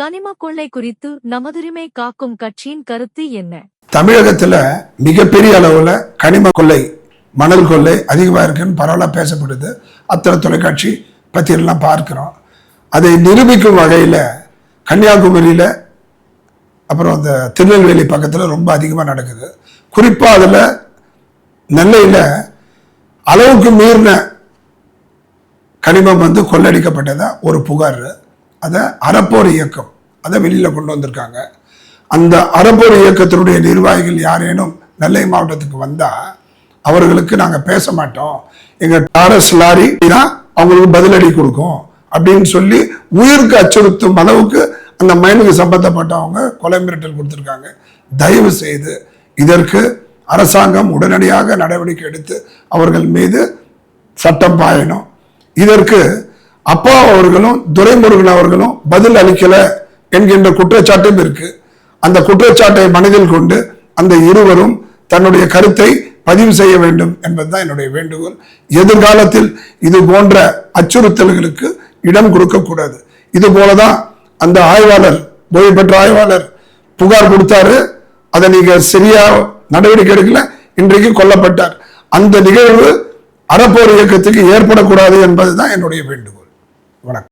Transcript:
கனிம கொள்ளை குறித்து நமதுரிமை காக்கும் கட்சியின் கருத்து என்ன? தமிழகத்துல மிகப்பெரிய அளவுல கனிம கொள்ளை மணல் கொள்ளை அதிகமா இருக்குன்னு பரவலா பேசப்படுது. அத்தனை தொலைக்காட்சி பத்தியெல்லாம் பார்க்கிறோம். அதை நிரூபிக்கும் வகையில் கன்னியாகுமரியில் அப்புறம் அந்த திருநெல்வேலி பக்கத்தில் ரொம்ப அதிகமாக நடக்குது. குறிப்பாக அதில் நெல்லையில் அளவுக்கு மீறின கனிமம் வந்து கொள்ளடிக்கப்பட்டதா ஒரு புகார். அதை அறப்போர் இயக்கம் அதை வெளியில் கொண்டு வந்திருக்காங்க. அந்த அறப்போர் இயக்கத்தினுடைய நிர்வாகிகள் யாரேனும் நெல்லை மாவட்டத்துக்கு வந்தால் அவர்களுக்கு நாங்கள் பேச மாட்டோம். எங்கள் டாரஸ் லாரி தான் அவங்களுக்கு பதிலடி கொடுக்கும் அப்படின்னு சொல்லி உயிருக்கு அச்சுறுத்தும் அளவுக்கு அந்த மயனுக்கு சம்பந்தப்பட்டவங்க கொலை மிரட்டல் கொடுத்துருக்காங்க. தயவு செய்து இதற்கு அரசாங்கம் உடனடியாக நடவடிக்கை எடுத்து அவர்கள் மீது சட்டம் பாயணும். இதற்கு அப்பா அவர்களும் துரைமுருகன் அவர்களும் பதில் அளிக்கல என்கின்ற குற்றச்சாட்டும் இருக்கு. அந்த குற்றச்சாட்டை மனதில் கொண்டு அந்த இருவரும் தன்னுடைய கருத்தை பதிவு செய்ய வேண்டும் என்பதுதான் என்னுடைய வேண்டுகோள். எதிர்காலத்தில் இது போன்ற அச்சுறுத்தல்களுக்கு இடம் கொடுக்கக்கூடாது. இது போலதான் அந்த ஆய்வாளர் ஓய்வு பெற்ற ஆய்வாளர் புகார் கொடுத்தாரு. அதை நீங்க சரியா நடவடிக்கை எடுக்கல இன்றைக்கு கொல்லப்பட்டார். அந்த நிகழ்வு அறப்போர் இயக்கத்துக்கு ஏற்படக்கூடாது என்பதுதான் என்னுடைய வேண்டுகோள். Voilà.